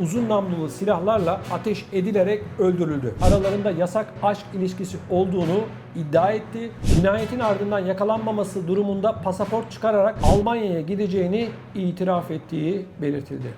uzun namlulu silahlarla ateş edilerek öldürüldü. Aralarında yasak aşk ilişkisi olduğunu iddia etti. Cinayetin ardından yakalanmaması durumunda pasaport çıkararak Almanya'ya gideceğini itiraf ettiği belirtildi.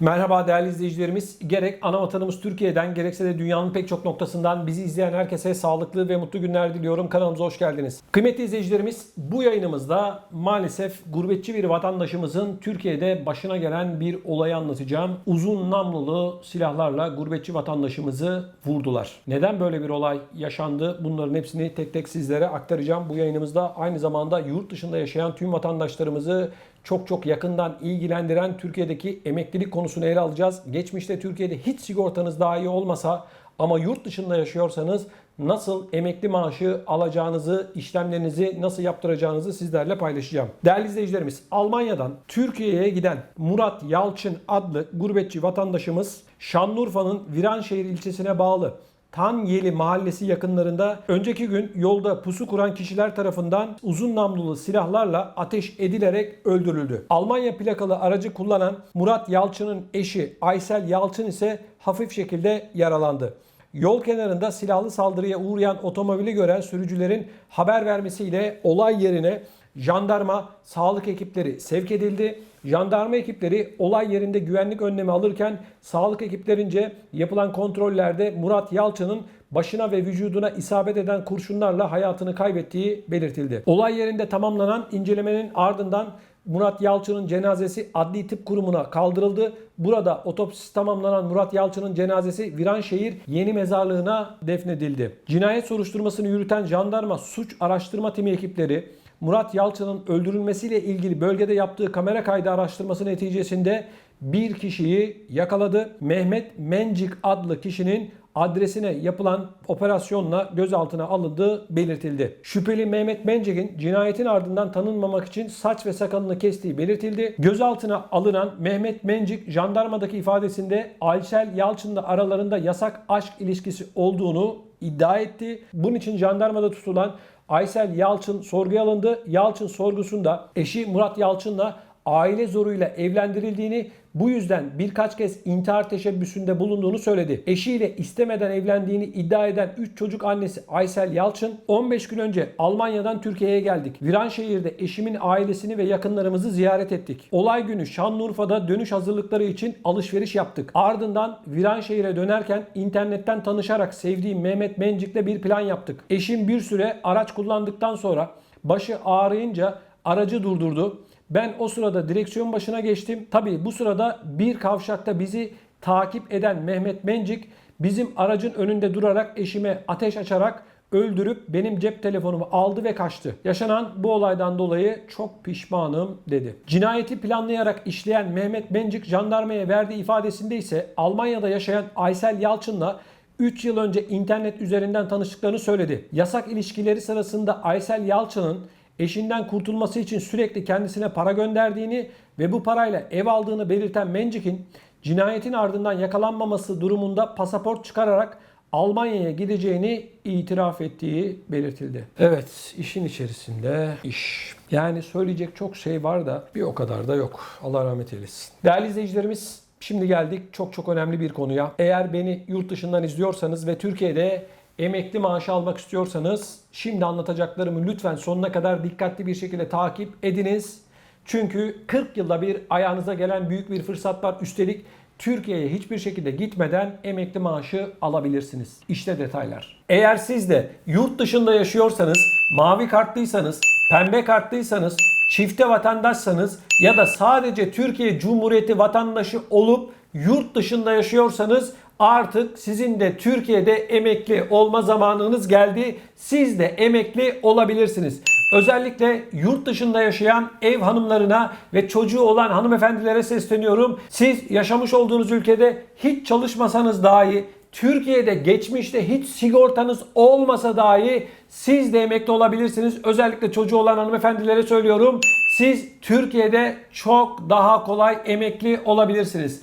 Merhaba değerli izleyicilerimiz. Gerek ana vatanımız Türkiye'den gerekse de dünyanın pek çok noktasından bizi izleyen herkese sağlıklı ve mutlu günler diliyorum. Kanalımıza hoş geldiniz. Kıymetli izleyicilerimiz bu yayınımızda maalesef gurbetçi bir vatandaşımızın Türkiye'de başına gelen bir olayı anlatacağım. Uzun namlulu silahlarla gurbetçi vatandaşımızı vurdular. Neden böyle bir olay yaşandı? Bunların hepsini tek tek sizlere aktaracağım. Bu yayınımızda aynı zamanda yurt dışında yaşayan tüm vatandaşlarımızı çok çok yakından ilgilendiren Türkiye'deki emeklilik konusunu ele alacağız. Geçmişte Türkiye'de hiç sigortanız dahi olmasa ama yurt dışında yaşıyorsanız nasıl emekli maaşı alacağınızı, işlemlerinizi nasıl yaptıracağınızı sizlerle paylaşacağım. Değerli izleyicilerimiz, Almanya'dan Türkiye'ye giden Murat Yalçın adlı gurbetçi vatandaşımız Şanlıurfa'nın Viranşehir ilçesine bağlı Tanyeli mahallesi yakınlarında önceki gün yolda pusu kuran kişiler tarafından uzun namlulu silahlarla ateş edilerek öldürüldü. Almanya plakalı aracı kullanan Murat Yalçın'ın eşi Aysel Yalçın ise hafif şekilde yaralandı. Yol kenarında silahlı saldırıya uğrayan otomobili gören sürücülerin haber vermesiyle olay yerine jandarma, sağlık ekipleri sevk edildi. Jandarma ekipleri olay yerinde güvenlik önlemi alırken sağlık ekiplerince yapılan kontrollerde Murat Yalçın'ın başına ve vücuduna isabet eden kurşunlarla hayatını kaybettiği belirtildi. Olay yerinde tamamlanan incelemenin ardından Murat Yalçın'ın cenazesi Adli Tıp Kurumu'na kaldırıldı. Burada otopsisi tamamlanan Murat Yalçın'ın cenazesi Viranşehir Yeni Mezarlığı'na defnedildi. Cinayet soruşturmasını yürüten jandarma suç araştırma timi ekipleri Murat Yalçın'ın öldürülmesiyle ilgili bölgede yaptığı kamera kaydı araştırması neticesinde bir kişiyi yakaladı. Mehmet Mencik adlı kişinin adresine yapılan operasyonla gözaltına alındığı belirtildi. Şüpheli Mehmet Mencik'in cinayetin ardından tanınmamak için saç ve sakalını kestiği belirtildi. Gözaltına alınan Mehmet Mencik jandarmadaki ifadesinde Aysel Yalçın'la aralarında yasak aşk ilişkisi olduğunu iddia etti. Bunun için jandarmada tutulan Aysel Yalçın sorguya alındı. Yalçın sorgusunda eşi Murat Yalçın'la aile zoruyla evlendirildiğini, bu yüzden birkaç kez intihar teşebbüsünde bulunduğunu söyledi. Eşiyle istemeden evlendiğini iddia eden 3 çocuk annesi Aysel Yalçın, 15 gün önce Almanya'dan Türkiye'ye geldik. Viranşehir'de eşimin ailesini ve yakınlarımızı ziyaret ettik. Olay günü Şanlıurfa'da dönüş hazırlıkları için alışveriş yaptık. Ardından Viranşehir'e dönerken internetten tanışarak sevdiğim Mehmet Mencik'le bir plan yaptık. Eşim bir süre araç kullandıktan sonra başı ağrıyınca aracı durdurdu. Ben o sırada direksiyon başına geçtim. Tabii bu sırada bir kavşakta bizi takip eden Mehmet Mencik bizim aracın önünde durarak eşime ateş açarak öldürüp benim cep telefonumu aldı ve kaçtı. Yaşanan bu olaydan dolayı çok pişmanım dedi. Cinayeti planlayarak işleyen Mehmet Mencik jandarmaya verdiği ifadesinde ise Almanya'da yaşayan Aysel Yalçın'la 3 yıl önce internet üzerinden tanıştıklarını söyledi. Yasak ilişkileri sırasında Aysel Yalçın'ın eşinden kurtulması için sürekli kendisine para gönderdiğini ve bu parayla ev aldığını belirten Mencik'in cinayetin ardından yakalanmaması durumunda pasaport çıkararak Almanya'ya gideceğini itiraf ettiği belirtildi. Evet, işin içerisinde iş. Yani söyleyecek çok şey var da bir o kadar da yok. Allah rahmet eylesin. Değerli izleyicilerimiz, şimdi geldik çok çok önemli bir konuya. Eğer beni yurt dışından izliyorsanız ve Türkiye'de emekli maaşı almak istiyorsanız şimdi anlatacaklarımı lütfen sonuna kadar dikkatli bir şekilde takip ediniz. Çünkü 40 yılda bir ayağınıza gelen büyük bir fırsat var. Üstelik Türkiye'ye hiçbir şekilde gitmeden emekli maaşı alabilirsiniz. İşte detaylar. Eğer siz de yurt dışında yaşıyorsanız, mavi kartlıysanız, pembe kartlıysanız, çifte vatandaşsanız ya da sadece Türkiye Cumhuriyeti vatandaşı olup yurt dışında yaşıyorsanız artık sizin de Türkiye'de emekli olma zamanınız geldi. Siz de emekli olabilirsiniz. Özellikle yurt dışında yaşayan ev hanımlarına ve çocuğu olan hanımefendilere sesleniyorum. Siz yaşamış olduğunuz ülkede hiç çalışmasanız dahi Türkiye'de geçmişte hiç sigortanız olmasa dahi siz de emekli olabilirsiniz. Özellikle çocuğu olan hanımefendilere söylüyorum. Siz Türkiye'de çok daha kolay emekli olabilirsiniz.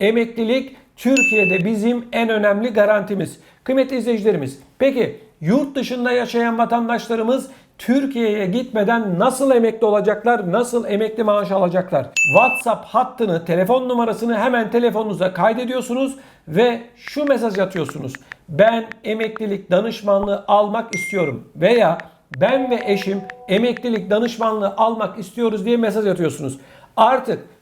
emeklilik Türkiye'de bizim en önemli garantimiz. Kıymetli izleyicilerimiz, peki yurt dışında yaşayan vatandaşlarımız Türkiye'ye gitmeden nasıl emekli olacaklar, nasıl emekli maaşı alacaklar? WhatsApp hattını, telefon numarasını hemen telefonunuza kaydediyorsunuz ve şu mesaj atıyorsunuz. Ben emeklilik danışmanlığı almak istiyorum veya ben ve eşim emeklilik danışmanlığı almak istiyoruz diye mesaj atıyorsunuz. Artık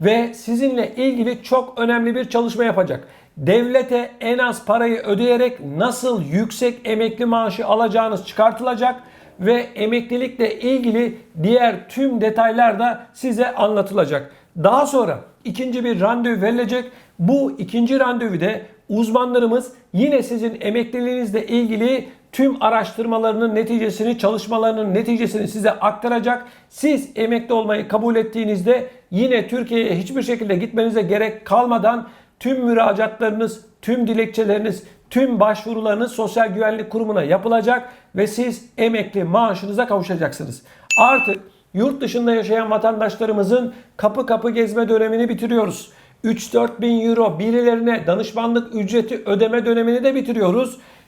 ve sizinle ilgili çok önemli bir çalışma yapacak. Devlete en az parayı ödeyerek nasıl yüksek emekli maaşı alacağınız çıkartılacak ve emeklilikle ilgili diğer tüm detaylar da size anlatılacak. Daha sonra ikinci bir randevu verilecek. Bu ikinci randevuda uzmanlarımız yine sizin emekliliğinizle ilgili tüm araştırmalarının neticesini, çalışmalarının neticesini size aktaracak. Siz emekli olmayı kabul ettiğinizde yine Türkiye'ye hiçbir şekilde gitmenize gerek kalmadan tüm müracaatlarınız, tüm dilekçeleriniz, tüm başvurularınız Sosyal Güvenlik Kurumu'na yapılacak ve siz emekli maaşınıza kavuşacaksınız. Artık yurt dışında yaşayan vatandaşlarımızın kapı kapı gezme dönemini bitiriyoruz. 3-4 bin euro birilerine danışmanlık ücreti ödeme dönemini de bitiriyoruz.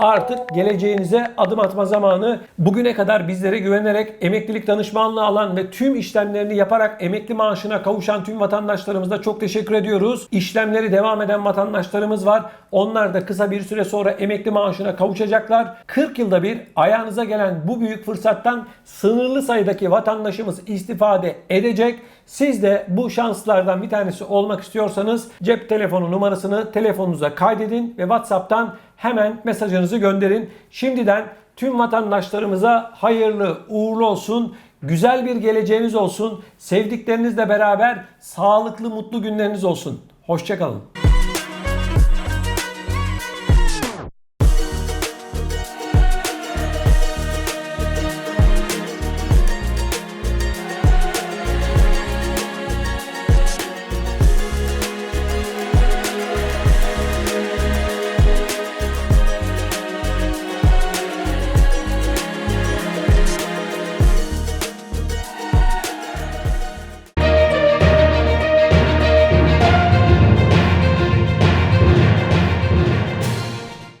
artık geleceğinize adım atma zamanı. Bugüne kadar bizlere güvenerek emeklilik danışmanlığı alan ve tüm işlemlerini yaparak emekli maaşına kavuşan tüm vatandaşlarımıza çok teşekkür ediyoruz. İşlemleri devam eden vatandaşlarımız var. Onlar da kısa bir süre sonra emekli maaşına kavuşacaklar. 40 yılda bir ayağınıza gelen bu büyük fırsattan sınırlı sayıdaki vatandaşımız istifade edecek. Siz de bu şanslardan bir tanesi olmak istiyorsanız cep telefonu numarasını telefonunuza kaydedin ve WhatsApp'tan hemen mesajınızı gönderin. Şimdiden tüm vatandaşlarımıza hayırlı uğurlu olsun. Güzel bir geleceğiniz olsun. Sevdiklerinizle beraber sağlıklı mutlu günleriniz olsun. Hoşçakalın.